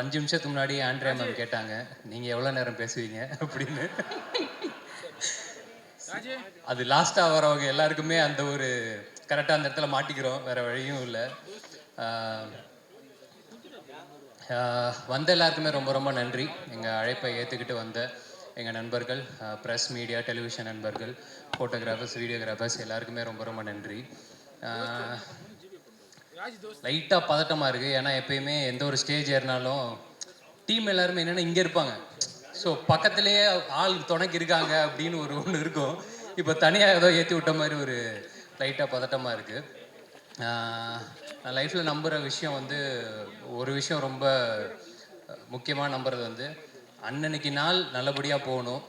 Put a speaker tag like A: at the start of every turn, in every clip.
A: அஞ்சு நிமிஷத்துக்கு முன்னாடி ஆண்ட்ரியா மேம் கேட்டாங்க நீங்கள் எவ்வளோ நேரம் பேசுவீங்க? அப்படின்னு. அது லாஸ்ட்டாக வரவங்க எல்லாருக்குமே அந்த ஒரு கரெக்டாக அந்த இடத்துல மாட்டிக்கிறோம் வேற வழியும் இல்லை. வந்த எல்லாருக்குமே ரொம்ப ரொம்ப நன்றி. எங்கள் அழைப்பை ஏற்றுக்கிட்டு வந்த எங்கள் நண்பர்கள் ப்ரெஸ் மீடியா டெலிவிஷன் நண்பர்கள் ஃபோட்டோகிராஃபர்ஸ் வீடியோகிராஃபர்ஸ் எல்லாருக்குமே ரொம்ப ரொம்ப நன்றி. லைட்டாக பதட்டமாக இருக்குது ஏன்னா எப்பயுமே எந்த ஒரு ஸ்டேஜ் ஏறினாலும் டீம் எல்லாருமே என்னென்னா இங்கே இருப்பாங்க. ஸோ பக்கத்துலேயே ஆள் துணைக்கு இருக்காங்க அப்படின்னு ஒரு ஒன்று இருக்கும். இப்போ தனியாக ஏதோ ஏற்றி விட்ட மாதிரி ஒரு லைட்டாக பதட்டமாக இருக்குது நான் லைஃப்பில் நம்புகிற விஷயம் வந்து ஒரு விஷயம் ரொம்ப முக்கியமாக நம்புறது வந்து அன்னன்னைக்கு நாள் நல்லபடியாக போகணும்.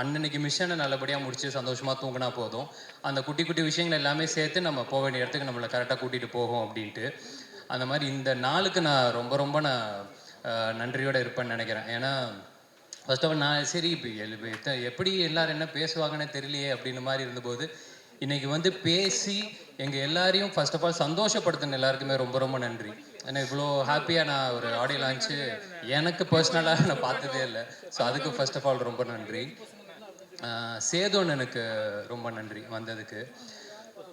A: அன்னன்னைக்கு மிஷனை நல்லபடியாக முடிச்சு சந்தோஷமாக தூங்கினா போதும். அந்த குட்டி குட்டி விஷயங்கள் எல்லாமே சேர்த்து நம்ம போக வேண்டிய இடத்துக்கு நம்மளை கரெக்டாக கூட்டிகிட்டு போகும் அப்படின்ட்டு. அந்த மாதிரி இந்த நாளுக்கு நான் ரொம்ப ரொம்ப நான் நன்றியோடு இருப்பேன்னு நினைக்கிறேன். ஏன்னா ஃபர்ஸ்ட் ஆஃப் ஆல் நான் சரி இப்போ எப்படி எல்லோரும் என்ன பேசுவாங்கன்னு தெரியலையே அப்படின்னு மாதிரி இருந்தபோது இன்றைக்கி வந்து பேசி எங்கள் எல்லாரையும் ஃபர்ஸ்ட் ஆஃப் ஆல் சந்தோஷப்படுத்தின எல்லாருக்குமே ரொம்ப ரொம்ப நன்றி. ஏன்னா இவ்வளோ ஹாப்பியாக நான் ஒரு ஆடியோ லான்ச்சு எனக்கு பர்சனலாக நான் பார்த்ததே இல்லை. ஸோ அதுக்கு ஃபர்ஸ்ட் ஆஃப் ஆல் ரொம்ப நன்றி. ஆஹ் எனக்கு ரொம்ப நன்றி வந்ததுக்கு.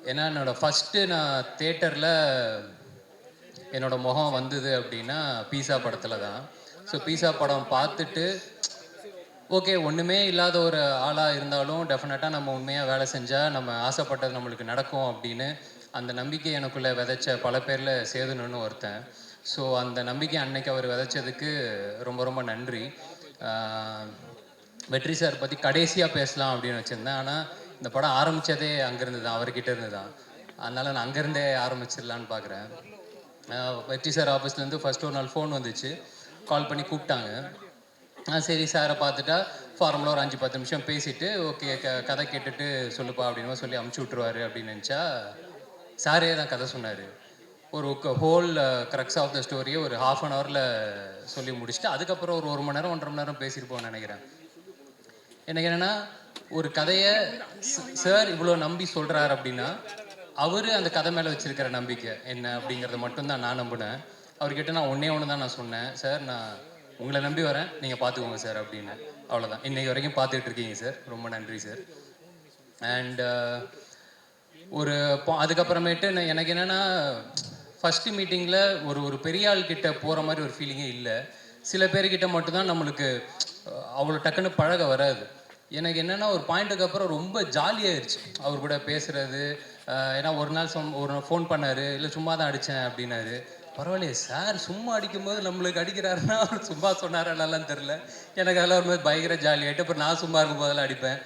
A: ஏன்னா என்னோட ஃபஸ்ட்டு நான் தேட்டரில் என்னோட முகம் வந்தது அப்படின்னா பீஸா படத்தில் தான். ஸோ பீஸா படம் பார்த்துட்டு ஓகே ஒன்றுமே இல்லாத ஒரு ஆளாக இருந்தாலும் டெஃபினட்டாக நம்ம உண்மையாக வேலை செஞ்சால் நம்ம ஆசைப்பட்டது நம்மளுக்கு நடக்கும் அப்படின்னு அந்த நம்பிக்கை எனக்குள்ளே விதைச்ச பல பேரில் சேதுனன்னு ஒருத்தன். ஸோ அந்த நம்பிக்கை அன்னைக்கு அவர் விதைச்சதுக்கு ரொம்ப ரொம்ப நன்றி. வெற்றி சார் பற்றி கடைசியாக பேசலாம் அப்படின்னு வச்சுருந்தேன். ஆனால் இந்த படம் ஆரம்பித்ததே அங்கேருந்து தான் அவர்கிட்ட இருந்து தான் அதனால் நான் அங்கேருந்தே ஆரம்பிச்சிடலான்னு பார்க்குறேன் வெற்றி சார் ஆஃபீஸ்லேருந்து ஃபர்ஸ்ட் ஒரு நாள் ஃபோன் வந்துச்சு. கால் பண்ணி கூப்பிட்டாங்க. ஆ சரி சாரை பார்த்துட்டா ஃபார்மலாக ஒரு அஞ்சு பத்து நிமிஷம் பேசிட்டு ஓகே க கதை கேட்டுட்டு சொல்லுப்பா அப்படின்னு சொல்லி அமுச்சு விட்ருவாரு அப்படின்னு நினச்சா சாரே தான் கதை சொன்னார். ஒரு ஹோல் கரெக்ட்ஸ் ஆஃப் த ஸ்டோரியை ஒரு ஹாஃப் அன் ஹவரில் சொல்லி முடிச்சுட்டு அதுக்கப்புறம் ஒரு ஒரு மணி நேரம் ஒன்றரை மணி நேரம் பேசியிருப்போம்னு நினைக்கிறேன். எனக்கு என்னென்னா ஒரு கதையை சார் இவ்வளோ நம்பி சொல்கிறாரு அப்படின்னா அவர் அந்த கதை மேலே வச்சிருக்கிற நம்பிக்கை என்ன அப்படிங்கிறத மட்டும்தான் நான் நம்பினேன். அவர்கிட்ட நான் ஒன்றே ஒன்று தான் நான் சொன்னேன். சார் நான் உங்களை நம்பி வரேன். நீங்கள் பார்த்துக்கோங்க சார் அப்படின்னு. அவ்வளோதான் இன்னைக்கு வரைக்கும் பார்த்துட்டு இருக்கீங்க சார் ரொம்ப நன்றி சார் அண்ட் ஒரு அதுக்கப்புறமேட்டு நான் எனக்கு என்னென்னா ஃபஸ்ட்டு மீட்டிங்கில் ஒரு ஒரு பெரிய ஆள்கிட்ட போகிற மாதிரி ஒரு ஃபீலிங்கே இல்லை. சில பேர்கிட்ட மட்டும்தான் நம்மளுக்கு அவ்வளோ டக்குன்னு பழக வராது. எனக்கு என்னென்னா ஒரு பாயிண்ட்டுக்கு அப்புறம் ரொம்ப ஜாலியாயிருச்சு அவர் கூட பேசுகிறது ஏன்னா ஒரு நாள் சொம் ஒரு ஃபோன் பண்ணார் இல்லை சும்மா தான் அடித்தேன் அப்படின்னாரு. பரவாயில்லையே சார் சும்மா அடிக்கும்போது நம்மளுக்கு அடிக்கிறாருன்னா அவர் சும்மா சொன்னாரா என்னலாம் தெரில எனக்கு அதெல்லாம் ஒரு மாதிரி பயங்கர ஜாலியாகிட்டு அப்புறம் நான் சும்மா இருக்கும் போதெல்லாம் அடிப்பேன்.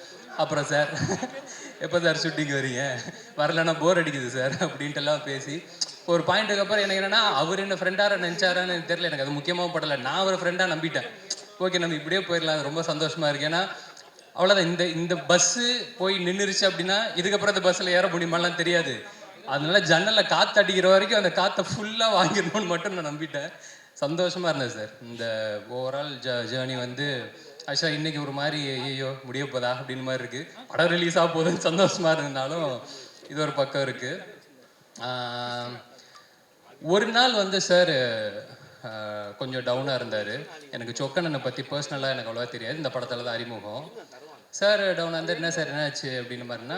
A: அப்புறம் சார் எப்போ சார் ஷூட்டிங் வரீங்க வரலன்னா போர் அடிக்குது சார் அப்படின்ட்டுலாம் பேசி. ஒரு பாயிண்ட்டுக்கு அப்புறம் எனக்கு என்னென்னா அவர் என்ன ஃப்ரெண்டாக நினச்சாரான்னு எனக்கு தெரியல. எனக்கு அது முக்கியமாக படலை. நான் ஒரு ஃப்ரெண்டாக நம்பிட்டேன். ஓகே நம்ம இப்படியே போயிடலாம். அது ரொம்ப சந்தோஷமாக இருக்கு. ஏன்னா அவ்வளோதான் இந்த இந்த பஸ்ஸு போய் நின்றுருச்சு அப்படின்னா இதுக்கப்புறம் அந்த பஸ்ஸில் ஏற முடியுமாலாம் தெரியாது. அதனால ஜன்னலில் காற்று அடிக்கிற வரைக்கும் அந்த காற்றை ஃபுல்லாக வாங்கிடணும்னு மட்டும் நான் நம்பிட்டேன். சந்தோஷமாக இருந்தது சார். இந்த ஓவரால் ஜ ஜேர்னி வந்து ஆக்சுவலாக இன்னைக்கு ஒரு மாதிரி ஐயோ முடிய போதா அப்படின்னு மாதிரி இருக்குது படம் ரிலீஸ் ஆக போதுன்னு சந்தோஷமாக இருந்தாலும் இது ஒரு பக்கம் இருக்குது ஒரு நாள் வந்து சார் கொஞ்சம் டவுனாக இருந்தார். எனக்கு சொக்கண்ணனை பற்றி பர்சனலாக எனக்கு அவ்வளோவா தெரியாது. இந்த படத்தில் தான் அறிமுகம். சார் டவுனாக வந்து என்ன சார் என்னாச்சு அப்படின்னு மாதிரினா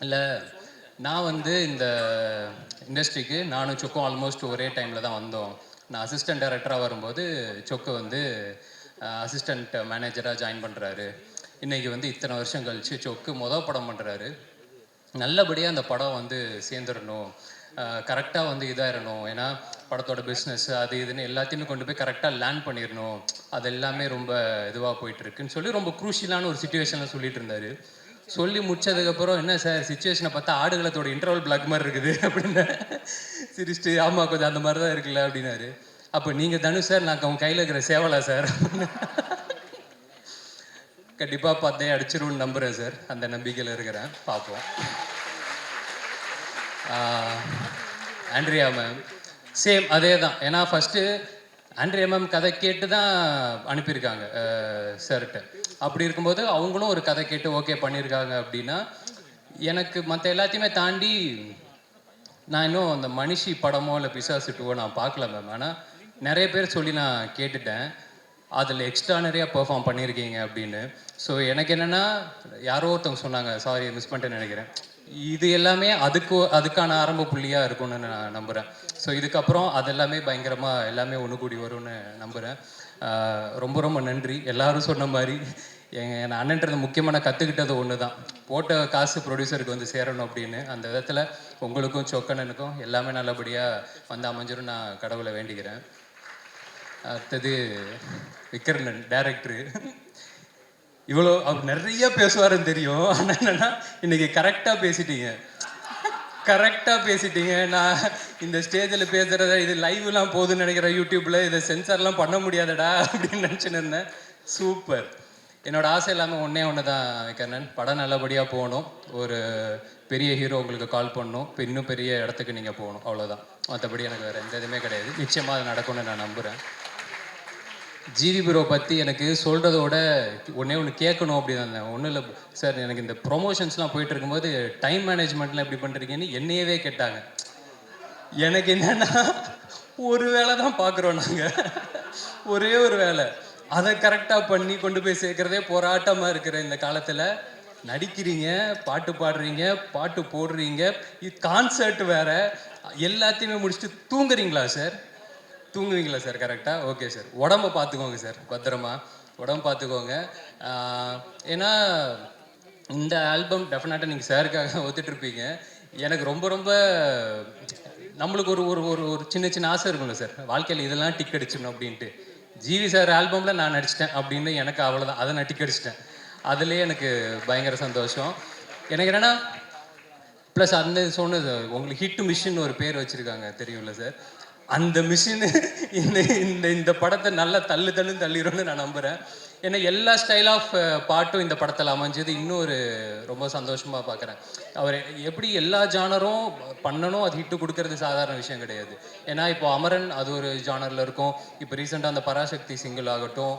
A: இல்லை நான் வந்து இந்த இண்டஸ்ட்ரிக்கு நானும் சொக்கும் ஆல்மோஸ்ட் ஒரே டைமில் தான் வந்தோம். நான் அசிஸ்டன்ட் டைரக்டராக வரும்போது சொக்கு வந்து அசிஸ்டண்ட் மேனேஜராக ஜாயின் பண்ணுறாரு இன்றைக்கி வந்து இத்தனை வருஷம் கழிச்சு சொக்கு மொதல் படம் பண்ணுறாரு நல்லபடியாக அந்த படம் வந்து சேர்ந்துடணும் கரெக்டாக வந்து இதாயிடணும் ஏன்னா படத்தோட பிஸ்னஸ் அது இதுன்னு எல்லாத்தையுமே கொண்டு போய் கரெக்டாக லேண்ட் பண்ணிடணும் அது எல்லாமே ரொம்ப இதுவாக போயிட்டு இருக்குன்னு சொல்லி ரொம்ப குரூஷியலான ஒரு சுச்சுவேஷனில் சொல்லிட்டு இருந்தாரு. சொல்லி முடிச்சதுக்கப்புறம் என்ன சார் சுச்சுவேஷனை பார்த்தா ஆடுகளத்தோட இன்டர்வல் பிளாக் மாதிரி இருக்குது அப்படின்னு சிரிச்சிட்டு ஆமாம் கொஞ்சம் அந்த மாதிரி தான் இருக்குல்ல அப்படின்னாரு. அப்போ நீங்கள் தனுஷ் சார் நான் உங்கள் கையில் இருக்கிற சேவலா சார் கண்டிப்பாக பார்த்தே அடிச்சிருவோன்னு நம்புகிறேன் சார் அந்த நம்பிக்கையில் இருக்கிறேன். பார்ப்போம். ஆண்ட்ரியா மேம் சேம் அதே தான் ஏன்னா ஃபஸ்ட்டு ஆண்ட்ரியா மேம் கதை கேட்டு தான் அனுப்பியிருக்காங்க சார்கிட்ட அப்படி இருக்கும்போது அவங்களும் ஒரு கதை கேட்டு ஓகே பண்ணியிருக்காங்க அப்படின்னா எனக்கு மற்ற எல்லாத்தையுமே தாண்டி நான் இன்னும் அந்த மனுஷி படமோ இல்லை பிசாசு டூவோ நான் பார்க்கல மேம் ஆனால் நிறைய பேர் சொல்லி நான் கேட்டுட்டேன். அதில் எக்ஸ்ட்ரானரியாக பெர்ஃபார்ம் பண்ணியிருக்கீங்க அப்படின்னு. ஸோ எனக்கு என்னென்னா யாரோ ஒருத்தவங்க சொன்னாங்க சாரி மிஸ் பண்ணிட்டேன்னு நினைக்கிறேன். இது எல்லாமே அதுக்கு அதுக்கான ஆரம்ப புள்ளியாக இருக்கும்னு நான் நம்புகிறேன் ஸோ இதுக்கப்புறம் அது எல்லாமே பயங்கரமாக எல்லாமே ஒன்று கூடி வரும்னு நம்புகிறேன் ரொம்ப ரொம்ப நன்றி. எல்லாரும் சொன்ன மாதிரி எங்கள் என் அண்ணன்றது முக்கியமான கற்றுக்கிட்டது ஒன்று தான் போட்ட காசு ப்ரொடியூசருக்கு வந்து சேரணும் அப்படின்னு. அந்த விதத்தில் உங்களுக்கும் சொக்கனனுக்கும் எல்லாமே நல்லபடியாக வந்து அமைஞ்சிரும் நான் கடவுளை வேண்டிக்கிறேன். அடுத்தது விக்ரணன் டேரக்டரு இவ்வளோ அவர் நிறைய பேசுவாருன்னு தெரியும். ஆனால் என்னென்னா இன்னைக்கு கரெக்டாக பேசிட்டீங்க. கரெக்டாக பேசிட்டீங்க. நான் இந்த ஸ்டேஜில் பேசுகிறத இது லைவ்லாம் போகுதுன்னு நினைக்கிறேன் யூடியூப்பில் இதை சென்சார்லாம் பண்ண முடியாதடா அப்படின்னு நினச்சின்னு இருந்தேன். சூப்பர் என்னோட ஆசை இல்லாமல் ஒன்றே ஒன்று தான் கண்ணன் படம் நல்லபடியாக போகணும். ஒரு பெரிய ஹீரோ உங்களுக்கு கால் பண்ணணும். இப்போ இன்னும் பெரிய இடத்துக்கு நீங்கள் போகணும். அவ்வளோதான் மற்றபடி எனக்கு வேறு எந்த இதுவுமே கிடையாது. நிச்சயமாக அது நடக்கும்னு நான் நம்புகிறேன் ஜிவி ப்ரோ பற்றி எனக்கு சொல்கிறதோட ஒன்றே ஒன்று கேட்கணும் அப்படின்னு தான் ஒன்றும் இல்லை சார் எனக்கு இந்த ப்ரொமோஷன்ஸ்லாம் போயிட்டு இருக்கும்போது டைம் மேனேஜ்மெண்ட்லாம் எப்படி பண்ணுறீங்கன்னு என்னையவே கேட்டாங்க. எனக்கு என்னன்னா ஒரு வேலை தான் பார்க்குறோம் நாங்கள் ஒரே ஒரு வேலை. அதை கரெக்டாக பண்ணி கொண்டு போய் சேர்க்குறதே போராட்டமாக இருக்கிற இந்த காலத்தில். நடிக்கிறீங்க பாட்டு பாடுறீங்க பாட்டு போடுறீங்க இது கான்சர்ட் வேற. எல்லாத்தையுமே முடிச்சுட்டு தூங்குறீங்களா சார்? தூங்குவீங்களா சார் கரெக்டாக ஓகே சார் உடம்ப பார்த்துக்கோங்க சார் பத்திரமா. உடம்பு பார்த்துக்கோங்க. ஏன்னா இந்த ஆல்பம் டெஃபினட்டாக நீங்கள் சாருக்காக ஒத்துட்ருப்பீங்க எனக்கு ரொம்ப ரொம்ப நம்மளுக்கு ஒரு ஒரு ஒரு ஒரு சின்ன சின்ன ஆசை இருக்கும்ல சார் வாழ்க்கையில் இதெல்லாம் டிக் அடிச்சிடணும் அப்படின்ட்டு. ஜிவி சார் ஆல்பமில் நான் நடிச்சிட்டேன் அப்படின்னு எனக்கு அவ்வளோதான் அதை நான் டிக் அடிச்சிட்டேன். அதுலேயே எனக்கு பயங்கர சந்தோஷம். எனக்கு என்னென்னா ப்ளஸ் அந்த சொன்னது உங்களுக்கு ஹிட் மிஷின் ஒரு பேர் வச்சுருக்காங்க தெரியும்ல சார் அந்த மிஷின் இந்த இந்த இந்த படத்தை நல்லா தள்ளு தள்ளு தள்ளிடும்னு நான் நம்புகிறேன் ஏன்னா எல்லா ஸ்டைல் ஆஃப் பாட்டும் இந்த படத்தில் அமைஞ்சது. இன்னும் ஒரு ரொம்ப சந்தோஷமாக பார்க்குறேன் அவர் எப்படி எல்லா ஜானரும் பண்ணணும் அது ஹிட்டு கொடுக்கறது சாதாரண விஷயம் கிடையாது. ஏன்னா இப்போ அமரன் அது ஒரு ஜானரில் இருக்கும். இப்போ ரீசெண்டாக அந்த பராசக்தி சிங்கிள் ஆகட்டும்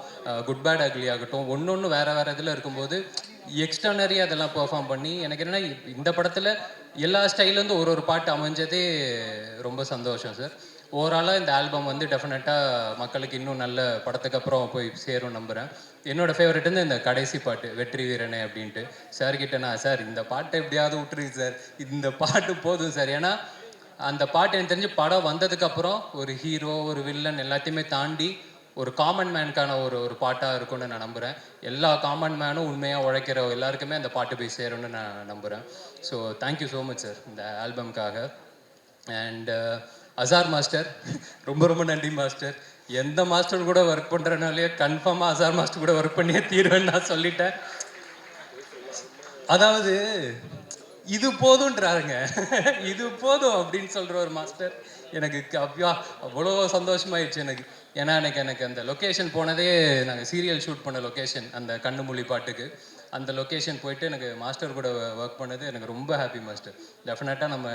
A: குட் பேட் அக்லி ஆகட்டும் ஒன்று ஒன்று வேறு வேறு இதில் இருக்கும்போது எக்ஸ்டர்னரி அதெல்லாம் பெர்ஃபார்ம் பண்ணி எனக்கு என்னென்னா இந்த படத்தில் எல்லா ஸ்டைல்லேருந்து ஒரு ஒரு பாட்டு அமைஞ்சதே ரொம்ப சந்தோஷம் சார் ஓவராலாக இந்த ஆல்பம் வந்து டெஃபினட்டாக மக்களுக்கு இன்னும் நல்ல படத்துக்கு அப்புறம் போய் சேரும் நம்புகிறேன் என்னோட ஃபேவரட் வந்து இந்த கடைசி பாட்டு வெற்றி வீரனே அப்படின்ட்டு. சார் கிட்ட நான் சார் இந்த பாட்டை எப்படியாவது விட்டுருங்க சார் இந்த பாட்டு போதும் சார் ஏன்னா அந்த பாட்டு எனக்கு தெரிஞ்சு படம் வந்ததுக்கப்புறம் ஒரு ஹீரோ ஒரு வில்லன் எல்லாத்தையுமே தாண்டி ஒரு காமன் மேனுக்கான ஒரு ஒரு பாட்டாக இருக்கும்னு நான் நம்புகிறேன் எல்லா காமன் மேனும் உண்மையாக உழைக்கிற எல்லாருக்குமே அந்த பாட்டு போய் சேரும்னு நான் நம்புகிறேன் so thank you so much sir இந்த ஆல்பம்காக அண்ட் அசார் மாஸ்டர் ரொம்ப ரொம்ப நன்றி மாஸ்டர் எந்த மாஸ்டர் கூட ஒர்க் பண்ணுறனாலே கன்ஃபார்மாக அசார் மாஸ்டர் கூட ஒர்க் பண்ணியே தீர்வேன்னு நான் சொல்லிட்டேன் அதாவது இது போதுன்றாருங்க இது போதும் அப்படின்னு சொல்கிற ஒரு மாஸ்டர் எனக்கு க- அவ்வளோ சந்தோஷமாயிடுச்சு எனக்கு. ஏன்னா எனக்கு எனக்கு அந்த லொக்கேஷன் போனதே நாங்கள் சீரியல் ஷூட் பண்ண லொக்கேஷன் அந்த கண்ணு மொழி பாட்டுக்கு. அந்த லொக்கேஷன் போயிட்டு எனக்கு மாஸ்டர் கூட ஒர்க் பண்ணது எனக்கு ரொம்ப ஹாப்பி மாஸ்டர் டெஃபினட்டாக நம்ம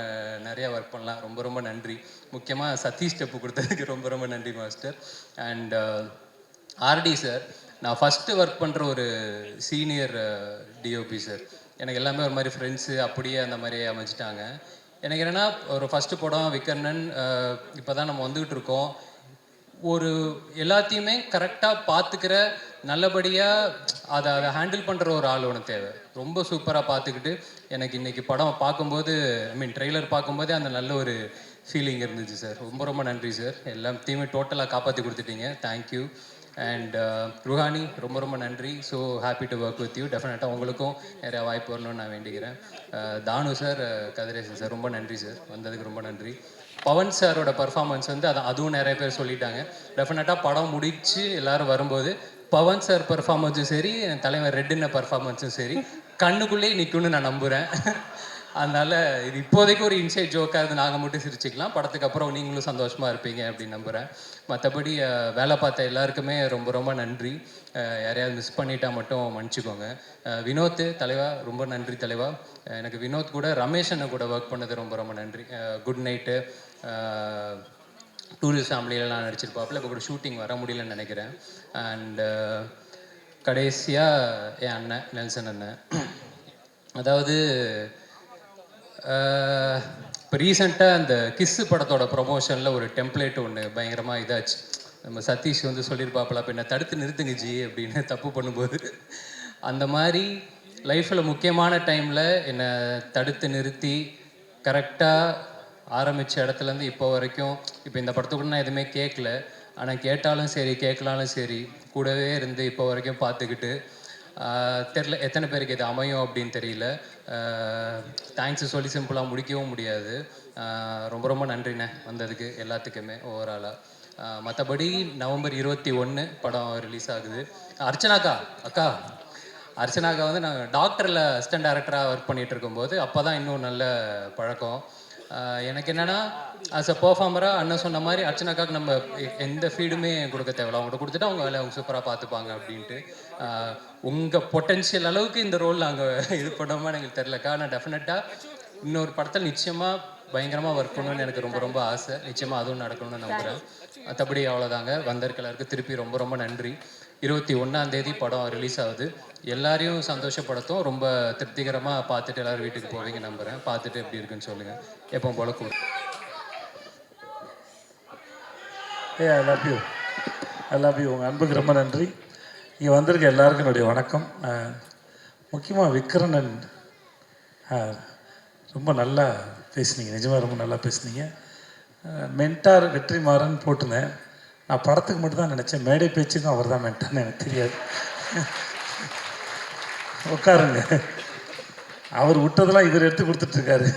A: நிறையா ஒர்க் பண்ணலாம். ரொம்ப ரொம்ப நன்றி. முக்கியமாக சதீஷ் ஸ்டெப்பு கொடுத்ததுக்கு ரொம்ப ரொம்ப நன்றி மாஸ்டர் அண்ட் ஆர்டி சார் நான் ஃபஸ்ட்டு ஒர்க் பண்ணுற ஒரு சீனியர் டிஓபி சார் எனக்கு எல்லாமே ஒரு மாதிரி ஃப்ரெண்ட்ஸு அப்படியே அந்த மாதிரி அமைச்சிட்டாங்க எனக்கு என்னென்னா ஒரு ஃபஸ்ட்டு படம் விக்கர்ணன் uh, இப்போ தான் நம்ம வந்துக்கிட்டு இருக்கோம். ஒரு எல்லாத்தையுமே கரெக்டாக பார்த்துக்கிற நல்லபடியாக அதை அதை ஹேண்டில் பண்ணுற ஒரு ஆள் ஒன்று தேவை. ரொம்ப சூப்பராக பார்த்துக்கிட்டு எனக்கு இன்றைக்கி படம் பார்க்கும்போது ஐ மீன் ட்ரெய்லர் பார்க்கும்போதே அந்த நல்ல ஒரு ஃபீலிங் இருந்துச்சு சார் ரொம்ப ரொம்ப நன்றி சார் எல்லாத்தையுமே டோட்டலாக காப்பாற்றி கொடுத்துட்டீங்க. தேங்க்யூ அண்ட் uh, ருஹானி ரொம்ப ரொம்ப நன்றி. So happy to work with you டெஃபினட்டாக உங்களுக்கும் நிறையா வாய்ப்பு வரணும்னு நான் வேண்டிக்கிறேன். Uh, தானு சார் uh, கதிரேசன் சார் ரொம்ப நன்றி சார் வந்ததுக்கு ரொம்ப நன்றி. பவன் சாரோட பர்ஃபார்மன்ஸ் வந்து அது அதுவும் நிறைய பேர் சொல்லிட்டாங்க. டெஃபினட்டாக படம் முடித்து எல்லோரும் வரும்போது பவன் சார் பர்ஃபார்மன்ஸும் சரி என் தலைவர் ரெட்டின பர்ஃபார்மன்ஸும் சரி கண்ணுக்குள்ளேயே நிற்கும்னு நான் நம்புகிறேன் அதனால் இது இப்போதைக்கு ஒரு இன்சைட் ஜோக்காக இருந்து நாங்கள் மட்டும் சிரிச்சுக்கலாம். படத்துக்கு அப்புறம் நீங்களும் சந்தோஷமாக இருப்பீங்க அப்படின்னு நம்புகிறேன் மற்றபடி வேலை பார்த்த எல்லாருக்குமே ரொம்ப ரொம்ப நன்றி. யாரையாவது மிஸ் பண்ணிட்டா மட்டும் மன்னிச்சுக்கோங்க. வினோத் தலைவா ரொம்ப நன்றி தலைவா. எனக்கு வினோத் கூட ரமேஷ் கூட ஒர்க் பண்ணது ரொம்ப ரொம்ப நன்றி. குட் நைட்டு டூரிஸ்ட் ஃபேமிலியிலலாம் நடிச்சிருப்பாப்புல. இப்போ கூட ஷூட்டிங் வர முடியலன்னு நினைக்கிறேன். அண்டு uh, கடைசியாக என் அண்ணன் நெல்சன் அண்ணன். அதாவது uh, இப்போ ரீசெண்டாக அந்த கிஸ்ஸு படத்தோட ப்ரொமோஷனில் ஒரு டெம்ப்ளேட் ஒன்று பயங்கரமாக இதாச்சு. நம்ம சதீஷ் வந்து சொல்லியிருப்பாப்புல அப்போ என்ன தடுத்து நிறுத்துங்க ஜி அப்படின்னு தப்பு பண்ணும்போது. அந்த மாதிரி லைஃப்பில் முக்கியமான டைமில் என்னை தடுத்து நிறுத்தி கரெக்டாக ஆரம்பித்த இடத்துலேருந்து இப்போ வரைக்கும் இப்போ இந்த படத்துக்கு நான் எதுவுமே கேட்கல. ஆனால் கேட்டாலும் சரி கேட்கலாலும் சரி கூடவே இருந்து இப்போ வரைக்கும் பார்த்துக்கிட்டு தெரில எத்தனை பேருக்கு இது அமையும் அப்படின்னு தெரியல. தேங்க்ஸ் சொல்லி சிம்பிளாக முடிக்கவும் முடியாது. ரொம்ப ரொம்ப நன்றிண்ணே வந்ததுக்கு எல்லாத்துக்குமே ஓவராலாக மற்றபடி நவம்பர் இருபத்தி ஒன்று படம் ரிலீஸ் ஆகுது. அர்ச்சனாக்கா அக்கா அர்ச்சனாக்கா வந்து நான் டாக்டரில் அசிஸ்டன்ட் டேரக்டராக ஒர்க் பண்ணிகிட்டு இருக்கும்போது அப்போ தான் இன்னும் நல்ல பழக்கம். எனக்கு என்னென்னா ஆஸ் அ பர்ஃபார்மராக அண்ணன் சொன்ன மாதிரி அர்ச்சனாக்காக்கு நம்ம எந்த ஃபீடுமே கொடுக்க தேவையில்ல. அவங்கள்ட்ட கொடுத்துட்டு அவங்க வேலை அவங்க சூப்பராக பார்த்துப்பாங்க அப்படின்ட்டு. உங்கள் பொட்டென்ஷியல் அளவுக்கு இந்த ரோல் நாங்கள் இது பண்ணோமா எனக்கு தெரிலக்கா ஆனால் டெஃபினட்டாக இன்னொரு படத்தில் நிச்சயமாக பயங்கரமாக ஒர்க் பண்ணணும்னு எனக்கு ரொம்ப ரொம்ப ஆசை. நிச்சயமாக அதுவும் நடக்கணும்னு நம்புகிறேன் மற்றபடி அவ்வளோதாங்க வந்திருக்க திருப்பி ரொம்ப ரொம்ப நன்றி. இருபத்தி ஒன்றாம் தேதி படம் ரிலீஸ் ஆகுது. எல்லாரையும் சந்தோஷப்படுத்தும். ரொம்ப திருப்திகரமாக பார்த்துட்டு எல்லாரும் வீட்டுக்கு போவீங்க நம்புகிறேன் பார்த்துட்டு எப்படி இருக்குன்னு சொல்லுங்கள் எப்போ போல கூட
B: ஏ I love you I love you உங்கள் அன்புக்கு ரொம்ப நன்றி. இங்கே வந்திருக்க எல்லாருக்கும் என்னுடைய வணக்கம். முக்கியமாக விக்ரணன் ரொம்ப நல்லா பேசுனீங்க. நிஜமாக ரொம்ப நல்லா பேசுனீங்க. மென்டார் வெற்றிமாறன் போட்டிருந்தேன். நான் படத்துக்கு மட்டும்தான் நினச்சேன். மேடை பேச்சுக்கும் அவர் தான் மென்டார்னு எனக்கு தெரியாது. உட்காருங்க. அவர் விட்டதெல்லாம் இவர் எடுத்து கொடுத்துட்ருக்காரு.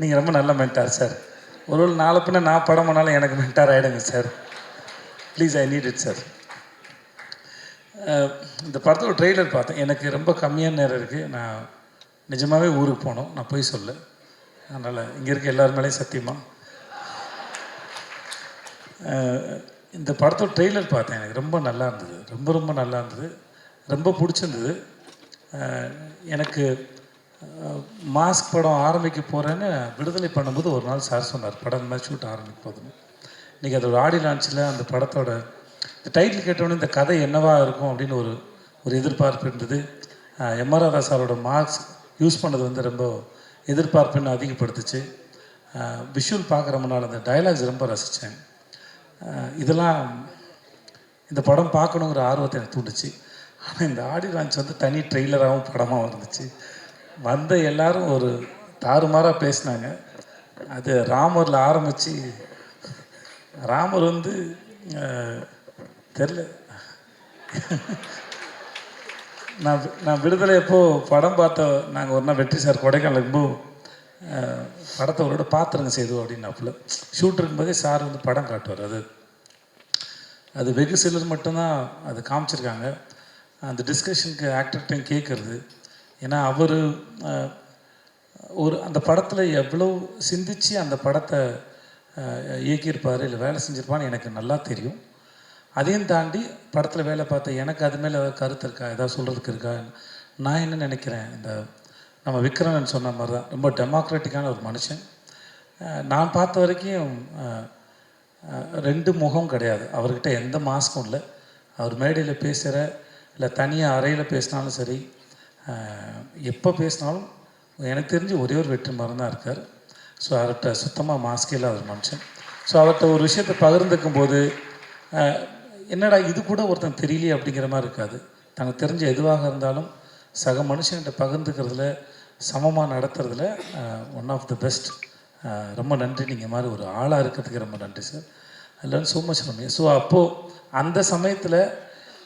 B: நீங்கள் ரொம்ப நல்ல மென்டார் சார் ஒரு ஒரு நாளை பின்ன நான் படம் பண்ணாலும் எனக்கு மென்டார் ஆகிடுங்க sir please I need it sir இந்த படத்தோட ட்ரெய்லர் பார்த்தேன். எனக்கு ரொம்ப கம்மியான நேரம் இருக்குது நான் நிஜமாகவே ஊருக்கு போகணும் நான் போய் சொல்ல. அதனால் இங்கே இருக்க எல்லார் மேலேயும் சத்தியமாக இந்த படத்தோட ட்ரெய்லர் பார்த்தேன் எனக்கு. ரொம்ப நல்லா இருந்தது. ரொம்ப ரொம்ப நல்லா இருந்தது. ரொம்ப பிடிச்சிருந்தது. எனக்கு மாஸ்க் படம் ஆரம்பிக்க போகிறேன்னு விடுதலை பண்ணும்போது ஒரு நாள் சார் சொன்னார் படம் இந்த மாதிரி ஷூட் ஆரம்பிக்க போதுன்னு இன்றைக்கி அதோட ஆடி லான்ச்சில் அந்த படத்தோட இந்த டைட்டில் கேட்டவொடனே இந்த கதை என்னவாக இருக்கும் அப்படின்னு ஒரு ஒரு எதிர்பார்ப்பு இருந்தது. எம்ஆர் ராதா சாரோட மார்க்ஸ் யூஸ் பண்ணது வந்து ரொம்ப எதிர்பார்ப்புன்னு அதிகப்படுத்துச்சு. விஷுவல் பார்க்குற முன்னால் அந்த டயலாக்ஸ் ரொம்ப ரசித்தேன் இதெல்லாம் இந்த படம் பார்க்கணுங்கிற ஆர்வத்தை எனக்கு தூண்டுச்சு. ஆனால் இந்த ஆடி லான்ச் வந்து தனி ட்ரெய்லராகவும் படமாகவும் இருந்துச்சு. வந்த எல்லாரும் ஒரு தாறுமாறாக பேசினாங்க. அது ராமரில் ஆரம்பித்து ராமர் வந்து தெரில நான் நான் விடுதலை எப்போது படம் பார்த்த நாங்கள் ஒரு நாள் வெற்றி சார் கொடைக்கானல் இருக்கும்போது படத்தை ஒரு தடவை பார்த்துருங்க செய்து அப்படின்னாப்புல. ஷூட் இருக்கும்போதே சார் வந்து படம் காட்டுவார். அது அது வெகு சிலர் மட்டும்தான் அது காமிச்சிருக்காங்க. அந்த டிஸ்கஷனுக்கு ஆக்டர்கிட்டையும் கேட்குறது ஏன்னா அவர் ஒரு அந்த படத்தில் எவ்வளோ சிந்திச்சு அந்த படத்தை இயக்கியிருப்பார் இல்லை வேலை செஞ்சிருப்பான்னு எனக்கு நல்லா தெரியும். அதையும் தாண்டி படத்தில் வேலை பார்த்த எனக்கு அது மேலே ஏதாவது கருத்து இருக்கா? ஏதாவது சொல்கிறதுக்கு இருக்கா? நான் என்ன நினைக்கிறேன்? இந்த நம்ம விக்ரமன் சொன்ன மாதிரி தான் ரொம்ப டெமோக்ராட்டிக்கான ஒரு மனுஷன். நான் பார்த்த வரைக்கும் ரெண்டு முகம் கிடையாது. அவர்கிட்ட எந்த மாஸ்க்கும் இல்லை. அவர் மேடையில் பேசுகிற இல்லை தனியாக அறையில் பேசினாலும் சரி எப்போ பேசினாலும் எனக்கு தெரிஞ்சு ஒரே ஒரு வெற்றி மரம் தான் இருக்கார். ஸோ அவர்கிட்ட சுத்தமாக மாஸ்கே இல்லாத ஒரு மனுஷன். ஸோ அவர்கிட்ட ஒரு விஷயத்தை பகிர்ந்துக்கும் போது என்னடா இது கூட ஒருத்தன் தெரியலையே அப்படிங்கிற மாதிரி இருக்காது. தனக்கு தெரிஞ்ச எதுவாக இருந்தாலும் சக மனுஷன்கிட்ட பகிர்ந்துக்கிறதுல சமமாக நடத்துறதுல ஒன் ஆஃப் த பெஸ்ட் ரொம்ப நன்றி. நீங்கள் மாதிரி ஒரு ஆளாக இருக்கிறதுக்கு ரொம்ப நன்றி சார் அதில் ஸோ மச் ஸோ அப்போது அந்த சமயத்தில்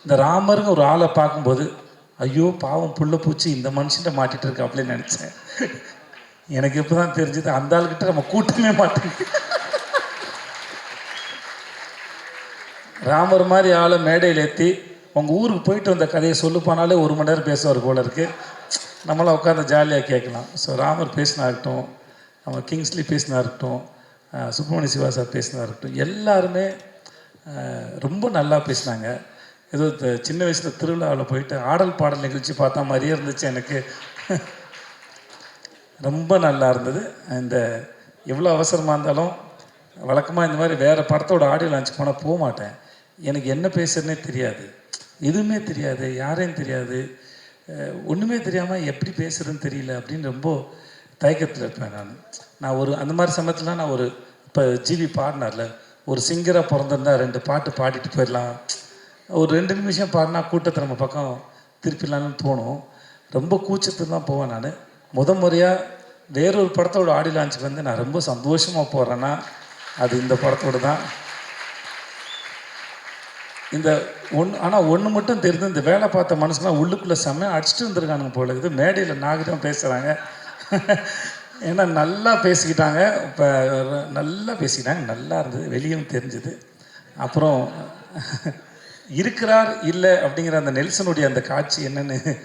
B: இந்த ராமருங்க ஒரு ஆளை பார்க்கும்போது ஐயோ பாவம் புள்ள பூச்சி இந்த மனுஷன்ட்ட மாட்டிகிட்டு இருக்கு அப்படின்னு நினச்சேன். எனக்கு இப்போ தான் தெரிஞ்சது. அந்த ஆளுக்கிட்ட நம்ம கூட்டமே மாட்டேங்குது ராமர் மாதிரி ஆளை மேடையில் ஏற்றி உங்கள் ஊருக்கு போயிட்டு வந்த கதையை சொல்லு போனாலே ஒரு மணி நேரம் பேசுவார் போல இருக்குது நம்மளாம் உட்காந்து ஜாலியாக கேட்கலாம். ஸோ ராமர் பேசினா இருக்கட்டும் நம்ம கிங்ஸ்லி பேசினா இருக்கட்டும் சுப்பிரமணிய சிவா சார் பேசினா இருக்கட்டும் எல்லாருமே ரொம்ப நல்லா பேசினாங்க. ஏதோ சின்ன வயசில் திருவிழாவில் போயிட்டு ஆடல் பாடல் நிகழ்ச்சி பார்த்தா மாதிரியே இருந்துச்சு எனக்கு. ரொம்ப நல்லா இருந்தது. இந்த எவ்வளோ அவசரமாக இருந்தாலும் வழக்கமாக இந்த மாதிரி வேறு படத்தோட ஆடியோ லான்ச் போனால் போக மாட்டேன். எனக்கு என்ன பேசுறதுனே தெரியாது. எதுவுமே தெரியாது யாரையும் தெரியாது. ஒன்றுமே தெரியாமல் எப்படி பேசுகிறதுன்னு தெரியல அப்படின்னு ரொம்ப தயக்கத்தில் இருப்பேன் நான். நான் ஒரு அந்த மாதிரி சமயத்தில் நான் ஒரு இப்போ ஜிவி பாடினார்ல ஒரு சிங்கராக பிறந்திருந்தா ரெண்டு பாட்டு பாடிட்டு போயிடலாம் ஒரு ரெண்டு நிமிஷம் பாடினா கூட்டத்தை நம்ம பக்கம் திருப்பிடலான்னு தோணும். ரொம்ப கூச்சத்தில் தான் போவேன் நான். முத முறையாக வேறொரு படத்தோட ஆடி லான்ச்சுக்கு வந்து நான் ரொம்ப சந்தோஷமாக போகிறேன்னா அது இந்த படத்தோடு தான் இந்த ஒன்று ஆனால் ஒன்று மட்டும் தெரிஞ்சு இந்த வேலை பார்த்த மனுஷங்களாம் உள்ளுக்குள்ளே செம்ம அடிச்சுட்டு இருந்திருக்கானுங்க போல இது மேடையில் நாகரிகம் பேசுகிறாங்க ஏன்னா நல்லா பேசிக்கிட்டாங்க. இப்போ நல்லா பேசிக்கிட்டாங்க. நல்லா இருந்தது. வெளியும் தெரிஞ்சுது. அப்புறம் இருக்கிறார் இல்லை அப்படிங்கிற அந்த நெல்சனுடைய அந்த காட்சி என்னன்னு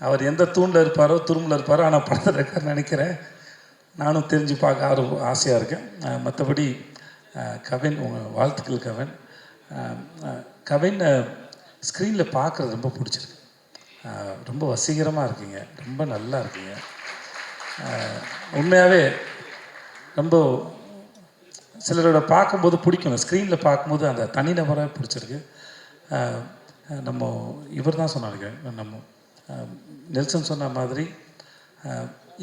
B: அவர் எந்த தூணில் இருப்பாரோ துரும்பில் இருப்பாரோ ஆனால் படத்தில் இருக்கார் நினைக்கிறேன். நானும் தெரிஞ்சு பார்க்க ஆர்வம் ஆசையாக இருக்கேன். மற்றபடி கவின் உங்கள் வாழ்த்துக்கள் கவின். கவின் ஸ்க்ரீனில் பார்க்குறது ரொம்ப பிடிச்சிருக்கு. ரொம்ப வசீகரமாக இருக்கீங்க. ரொம்ப நல்லா இருக்கீங்க. உண்மையாகவே ரொம்ப சிலரோட பார்க்கும்போது பிடிக்கும் ஸ்க்ரீனில் பார்க்கும்போது அந்த தனிநபராக பிடிச்சிருக்கு. நம்ம இவர் தான் சொன்னாங்க நம்ம நெல்சன் சொன்ன மாதிரி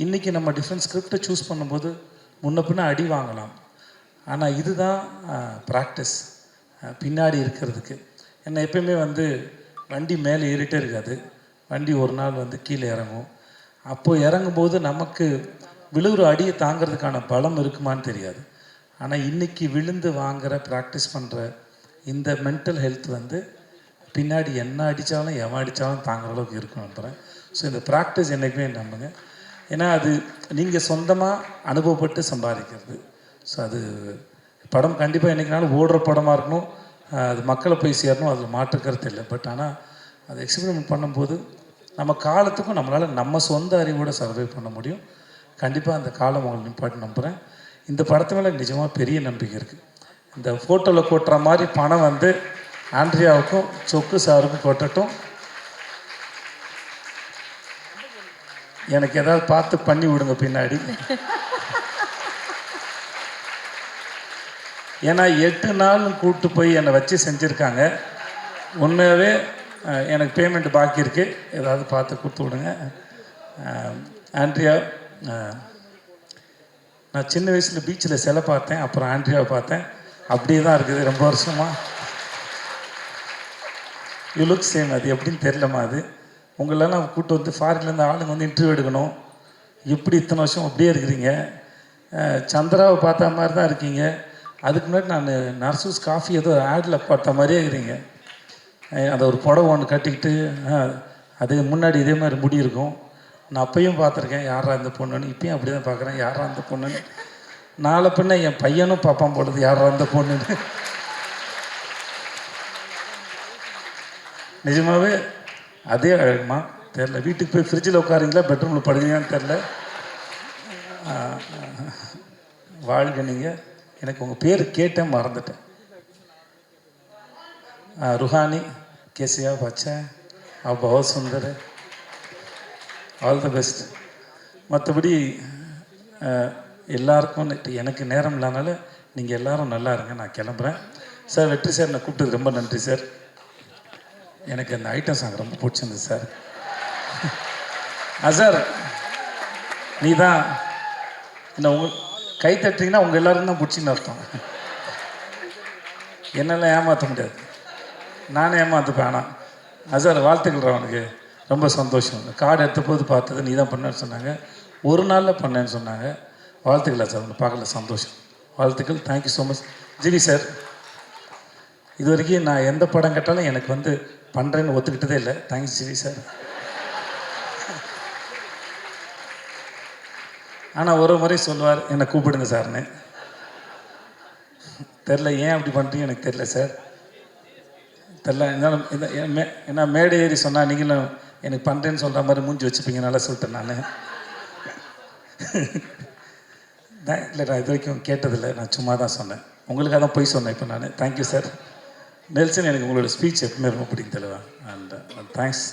B: இன்றைக்கி நம்ம டிஃப்ரெண்ட் ஸ்கிரிப்டை சூஸ் பண்ணும்போது முன்ன பின்ன அடி வாங்கலாம். ஆனால் இதுதான் ப்ராக்டிஸ் பின்னாடி இருக்கிறதுக்கு. ஏன்னா எப்பயுமே வந்து வண்டி மேலே ஏறிட்டே இருக்காது. வண்டி ஒரு நாள் வந்து கீழே இறங்கும். அப்போது இறங்கும்போது நமக்கு விழுகிற அடியை தாங்கிறதுக்கான பலம் இருக்குமான்னு தெரியாது. ஆனால் இன்னைக்கு விழுந்து வாங்குற ப்ராக்டிஸ் பண்ணுற இந்த மென்டல் ஹெல்த் வந்து பின்னாடி என்ன அடித்தாலும் எவன் அடித்தாலும் தாங்குற அளவுக்கு இருக்கும் நம்புகிறேன் ஸோ இந்த ப்ராக்டிஸ் என்றைக்குமே நம்புங்க. ஏன்னா அது நீங்கள் சொந்தமாக அனுபவப்பட்டு சம்பாதிக்கிறது. ஸோ அது படம் கண்டிப்பாக என்றைக்குனாலும் ஓடுற படமாக இருக்கணும். அது மக்களை போய் சேரணும். அதில் மாற்றுக்கிறது இல்லை. பட் ஆனால் அது எக்ஸ்பெரிமெண்ட் பண்ணும்போது நம்ம காலத்துக்கும் நம்மளால் நம்ம சொந்த அறிவோடு சர்வை பண்ண முடியும். கண்டிப்பாக அந்த காலம் உங்களை நிப்பாட்டு நம்புகிறேன் இந்த படத்து மேலே நிஜமாக பெரிய நம்பிக்கை இருக்குது இந்த ஃபோட்டோவில் கொட்டுற மாதிரி பணம் வந்து ஆண்ட்ரியாவுக்கும் சொக்கு சாருக்கும் கொட்டட்டும். எனக்கு ஏதாவது பார்த்து பண்ணி விடுங்க பின்னாடி. ஏன்னா எட்டு நாள் கூப்பிட்டு போய் என்னை வச்சு செஞ்சுருக்காங்க. உண்மையாகவே எனக்கு பேமெண்ட் பாக்கி இருக்குது ஏதாவது பார்த்து கொடுத்து விடுங்க. ஆண்ட்ரியா நான் சின்ன வயசில் பீச்சில் சிலை பார்த்தேன். அப்புறம் ஆண்ட்ரியாவை பார்த்தேன். அப்படியே தான் இருக்குது. ரொம்ப வருஷமாக யூ லுக் சேம் அது எப்படின்னு தெரிலம்மா அது. உங்களெல்லாம் கூப்பிட்டு வந்து ஃபாரின்லேருந்து ஆளுங்க வந்து இன்டர்வியூ எடுக்கணும். எப்படி இத்தனை வருஷம் அப்படியே இருக்கிறீங்க. சந்திராவை பார்த்த மாதிரி தான் இருக்கீங்க. அதுக்கு முன்னாடி நான் நர்சூஸ் காஃபி ஏதோ ஆடில் பார்த்த மாதிரியே இருக்கிறீங்க. அதை ஒரு புடவை ஒன்று கட்டிக்கிட்டு அது முன்னாடி இதே மாதிரி முடி இருக்கும். நான் அப்பையும் பார்த்துருக்கேன் யாரா இந்த பொண்ணுன்னு? இப்பயும் அப்படி தான் பார்க்குறேன் யாரா இந்த பொண்ணுன்னு? நாளை பின்ன என் பையனும் பார்ப்பான் போடுது யாரா இந்த பொண்ணுன்னு? நிஜமாகவே அதே அழகுமா? தெரில வீட்டுக்கு போய் ஃப்ரிட்ஜில் உட்காருங்களா பெட்ரூமில் படுவீங்களான்னு தெரில வாழ்க நீங்கள் எனக்கு உங்கள் பேர் கேட்டேன் மறந்துட்டேன் ஆஹ், ருஹானி கேசியா பச்சை आप बहुत सुंदर है ஆல் த பெஸ்ட் மற்றபடி எல்லாருக்கும் நெ- எனக்கு நேரம் இல்லாதனால நீங்கள் எல்லாரும் நல்லா இருங்க நான் கிளம்புறேன் சார் வெற்றி சார் நான் கூப்பிட்டது ரொம்ப நன்றி சார் எனக்கு அந்த ஐட்டம் சாங் ரொம்ப பிடிச்சிருந்தது சார் சார் நீ தான் என்ன உங்க கை தட்டுறீங்கன்னா உங்கள் எல்லாரும் தான் பிடிச்சின்னு அர்த்தம். என்னெல்லாம் ஏமாற்ற முடியாது. நானே ஏமாத்துப்பேன் ஆனால் அசார் வாழ்த்துக்கள் அவனுக்கு ரொம்ப சந்தோஷம். கார்டு எடுத்த போது பார்த்தது நீ தான் பண்ணேன்னு சொன்னாங்க. ஒரு நாளில் பண்ணேன்னு சொன்னாங்க. வாழ்த்துக்கள் சார் உன்னை பார்க்கல சந்தோஷம். வாழ்த்துக்கள் thank you so much GV sir இது வரைக்கும் நான் எந்த படம் கேட்டாலும் எனக்கு வந்து பண்ணுறேன்னு ஒத்துக்கிட்டதே இல்லை. தேங்க்ஸ் ஜிவி சார் ஆனால் ஒரு முறை சொல்லுவார் என்னை கூப்பிடுங்க சார்னு. தெரில ஏன் அப்படி பண்ணுறீங்க எனக்கு தெரில சார். தெரில இருந்தாலும் மே ஏன்னா மேடை ஏறி சொன்னால் நீங்களும் எனக்கு பண்ணுறேன்னு சொல்கிற மாதிரி மூஞ்சி வச்சுப்பீங்கனால சொல்லிட்டேன் நான். நான் இல்லை நான் இது வரைக்கும் கேட்டதில்லை. நான் சும்மா தான் சொன்னேன். உங்களுக்காக தான் போய் சொன்னேன் இப்போ நான். தேங்க்யூ சார் நெல்சன் எனக்கு உங்களோட ஸ்பீச் எப்பவுமே ரொம்ப பிடிக்கும் தெளிவா அண்ட் தேங்க்ஸ்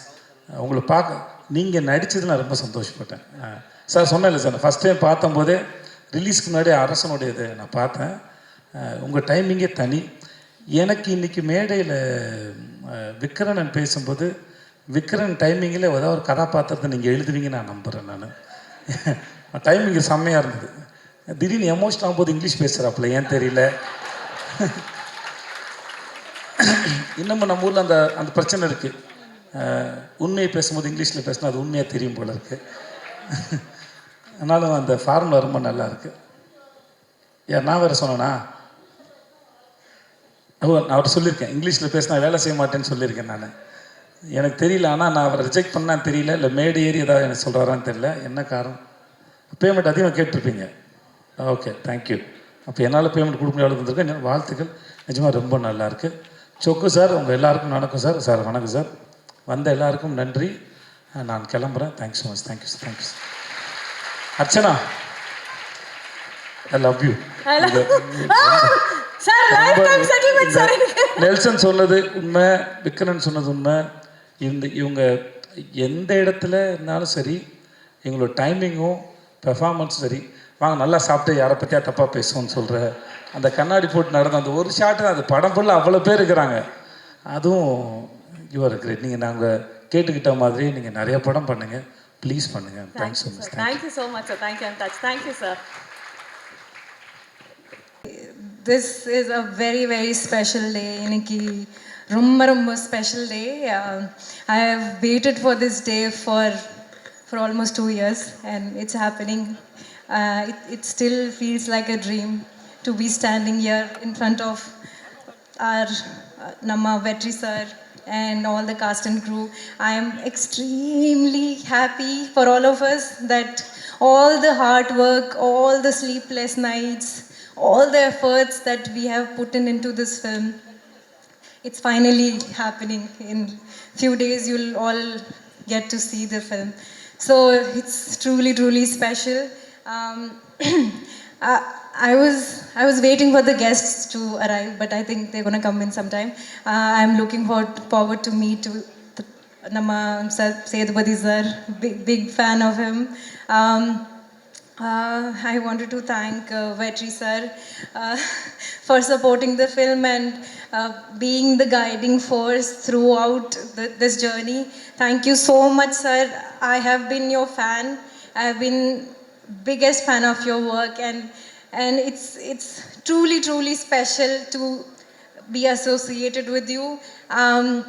B: உங்களை பார்க்க நீங்கள் நடிச்சது நான் ரொம்ப சந்தோஷப்பட்டேன். சார் சொன்னேன்ல சார் ஃபஸ்ட் டைம் பார்த்தம்போது ரிலீஸ்க்கு முன்னாடி அரசனுடைய இது நான் பார்த்தேன். உங்கள் டைமிங்கே தனி. எனக்கு இன்னைக்கு மேடையில் விக்ரணன் பேசும்போது விக்ரன் டைமிங்கில் ஏதாவது ஒரு கதாபாத்திரத்தை நீங்கள் எழுதுவீங்கன்னு நான் நம்புகிறேன் நான். டைமிங் செம்மையாக இருந்தது. திடீர்னு எமோஷன் ஆகும்போது இங்கிலீஷ் பேசுகிறாப்புல ஏன் தெரியல? இன்னமும் நம்ம ஊரில் அந்த அந்த பிரச்சனை இருக்குது உண்மையை பேசும்போது இங்கிலீஷில் பேசினா அது உண்மையாக தெரியும் போல இருக்குது ஆனாலும் அந்த ஃபார்முலா ரொம்ப நல்லா இருக்கு ஏன் நான் வேறு சொன்னேனா? ஓ நான் அவர்கிட்ட சொல்லியிருக்கேன் இங்கிலீஷில் பேசினா வேலை செய்ய மாட்டேன்னு சொல்லியிருக்கேன் நான். எனக்கு தெரியல ஆனால் நான் அவரை ரிஜெக்ட் பண்ணான்னு தெரியல இல்லை மேடு ஏறி ஏதாவது எனக்கு சொல்கிறாரான்னு தெரியல. என்ன காரணம்? பேமெண்ட் அதிகமாக கேட்டிருப்பீங்க. ஓகே தேங்க்யூ அப்போ என்னால் பேமெண்ட் கொடுக்க முடியாது வந்திருக்கேன் என்னோட வாழ்த்துக்கள். நிஜமாக ரொம்ப நல்லாயிருக்கு சொக்கு சார் உங்கள் எல்லாருக்கும் வணக்கம் சார் சார் வணக்கம் சார் வந்த எல்லாருக்கும் நன்றி. நான் கிளம்புறேன். Thanks so much thank you sir thank you
C: sir Archana I love you
B: Nelson சொன்னது உண்மை விக்ரன் சொன்னது உண்மை. இந்த இவங்க எந்த இடத்துல இருந்தாலும் சரி எங்களோட டைமிங்கும் பெர்ஃபார்மன்ஸும் சரி. வாங்க நல்லா சாப்பிட்டு யாரை பற்றியா தப்பாக பேசுவோம்னு சொல்கிற அந்த கண்ணாடி போட்டு நடந்த அந்த ஒரு ஷாட்டு அது படம் ஃபுல்லாக அவ்வளோ பேர் இருக்கிறாங்க. அதுவும் யுவர் கிரேட் நீங்கள் நாங்கள் கேட்டுக்கிட்ட மாதிரி நீங்கள் நிறைய படம் பண்ணுங்கள் ப்ளீஸ் பண்ணுங்கள் thanks so much
C: Thank you so much, sir. Thank you, I'm touched. Thank you, sir. This is a very, very special day. இன்னைக்கு ரொம்ப ரொம்ப special day I have waited for this day for for almost two years and it's happening it it still feels like a dream to be standing here in front of our uh, Namma Vetri sir and all the cast and crew. I am extremely happy for all of us that all the hard work, all the sleepless nights, all the efforts that we have put in into this film, it's finally happening. In few days, you'll all get to see the film. So it's truly, truly special. Um, I, I was I was waiting for the guests to arrive, but I think they're gonna come in sometime. Uh, I'm looking forward forward to meet the, Nama Sethupathi sir. Big big fan of him. Um, uh, I wanted to thank uh, Vetri sir uh, for supporting the film and uh, being the guiding force throughout the, this journey. Thank you so much, sir. I have been your fan. I've been biggest fan of your work, and and it's it's truly truly special to be associated with you. Um,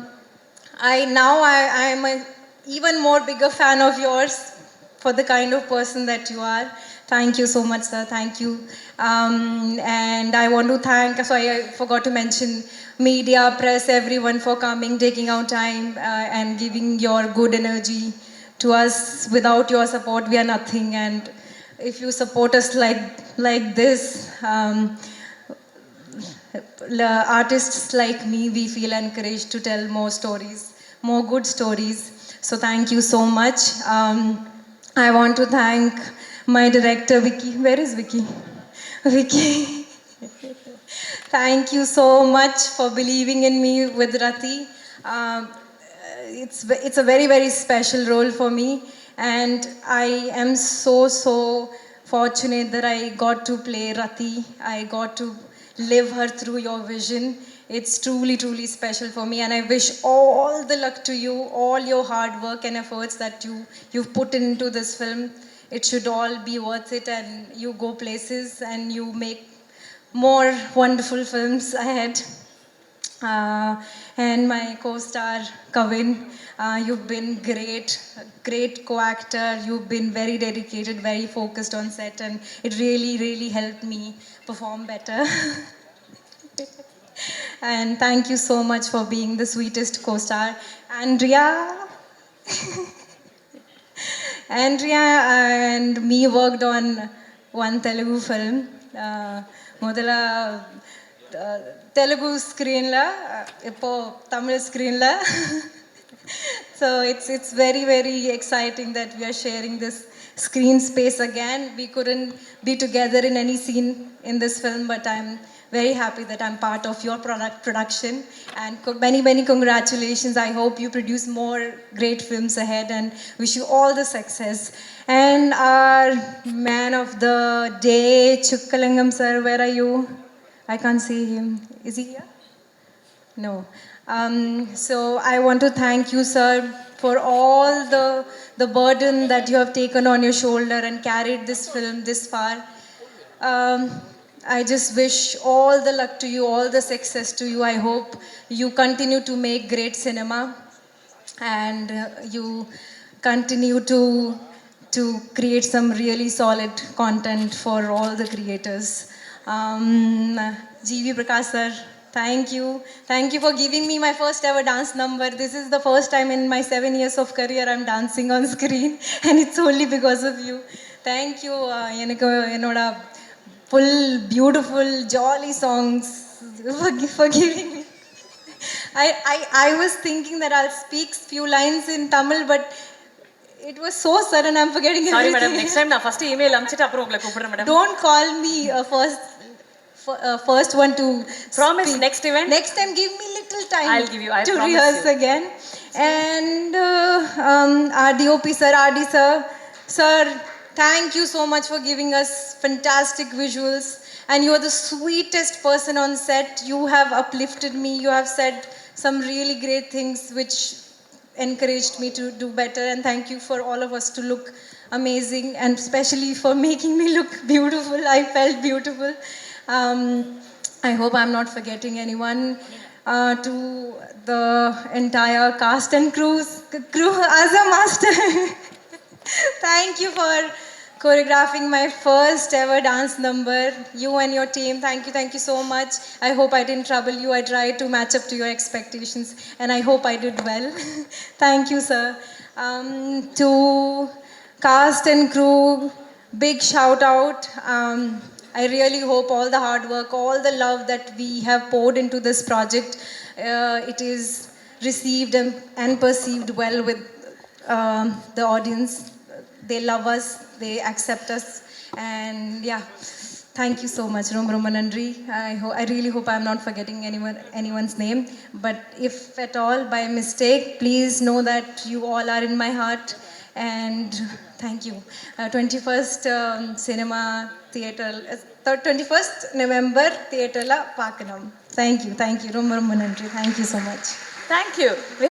C: I now I I am a even more bigger fan of yours for the kind of person that you are. Thank you so much, sir. Thank you. Um, and I want to thank, so I forgot to mention media, press, everyone for coming, taking out time, uh, and giving your good energy to us. Without your support, we are nothing. And if you support us like like this, um, artists like me, we feel encouraged to tell more stories, more good stories. So thank you so much. Um, I want to thank my director Vicky. Where is Vicky? Vicky. thank you so much for believing in me with Rati. Um, it's it's a very very special role for me, and I am so so fortunate that I got to play Rati. I got to live her through your vision. It's truly, truly special for me, and I wish all the luck to you, all your hard work and efforts that you you've put into this film. It should all be worth it, and you go places and you make more wonderful films ahead. Uh, and my co-star Kavin, uh, you've been great, great co-actor. You've been very dedicated, very focused on set, and it really, really helped me perform better. and thank you so much for being the sweetest co-star, Andrea. Andrea and me worked on one Telugu film. Uh, முதல்ல தெலுங்கு ஸ்க்ரீனில் இப்போ தமிழ் ஸ்க்ரீனில் so it's, it's very, very exciting that we are sharing this screen space again. We couldn't be together in any scene in this film, but I'm very happy that I'm part of your product production. And many, many congratulations. I hope you produce more great films ahead and wish you all the success. And our man of the day, Chukkalingam sir, where are you? I can't see him. Is he here? No. Um, so I want to thank you, sir, for all the the burden that you have taken on your shoulder and carried this film this far. Um, I just wish all the luck to you, all the success to you. I hope you continue to make great cinema and uh, you continue to to create some really solid content for all the creators. Um, GV Prakash sir, thank you. Thank you for giving me my first ever dance number. This is the first time in my seven years of career I'm dancing on screen, and it's only because of you. Thank you. Uh, எனக்கு என்னோட full beautiful jolly songs for, for giving me I, I, I was thinking that I'll speak few lines in Tamil, but it was so sudden. I'm forgetting
D: sorry madam
C: everything.
D: Next time நான் first email அனுப்பிச்சிட்டு அப்புறம் உங்களை கூப்பிடுறேன் madam
C: Don't call me uh, first, f- uh, first one to
D: Promise,
C: speak.
D: next event?
C: Next time, give me little time.
D: I'll give you, I
C: to rehearse
D: you.
C: again. And uh, um, our DOP sir, RD sir, sir, thank you so much for giving us fantastic visuals. And you are the sweetest person on set. You have uplifted me. You have said some really great things which encouraged me to do better. And thank you for all of us to look amazing and especially for making me look beautiful. I felt beautiful. Um, I hope I'm not forgetting anyone. Uh, to the entire cast and crews, crew as a master. Thank you for choreographing my first ever dance number. You and your team, thank you, thank you so much. I hope I didn't trouble you. I tried to match up to your expectations, and I hope I did well. thank you, sir. Um, to cast and crew, big shout out. Um, I really hope all the hard work, all the love that we have poured into this project, uh, it is received and, and perceived well with um, the audience. They love us, they accept us, and yeah. Thank you so much, Rom Romanandri. I, ho- I really hope I'm not forgetting anyone anyone's name. But if at all by mistake, please know that you all are in my heart and thank you. Uh, 21st um, cinema theatre, uh, 21st November theatre la paakalam. Thank you, thank you. Thank you so much.
D: Thank you.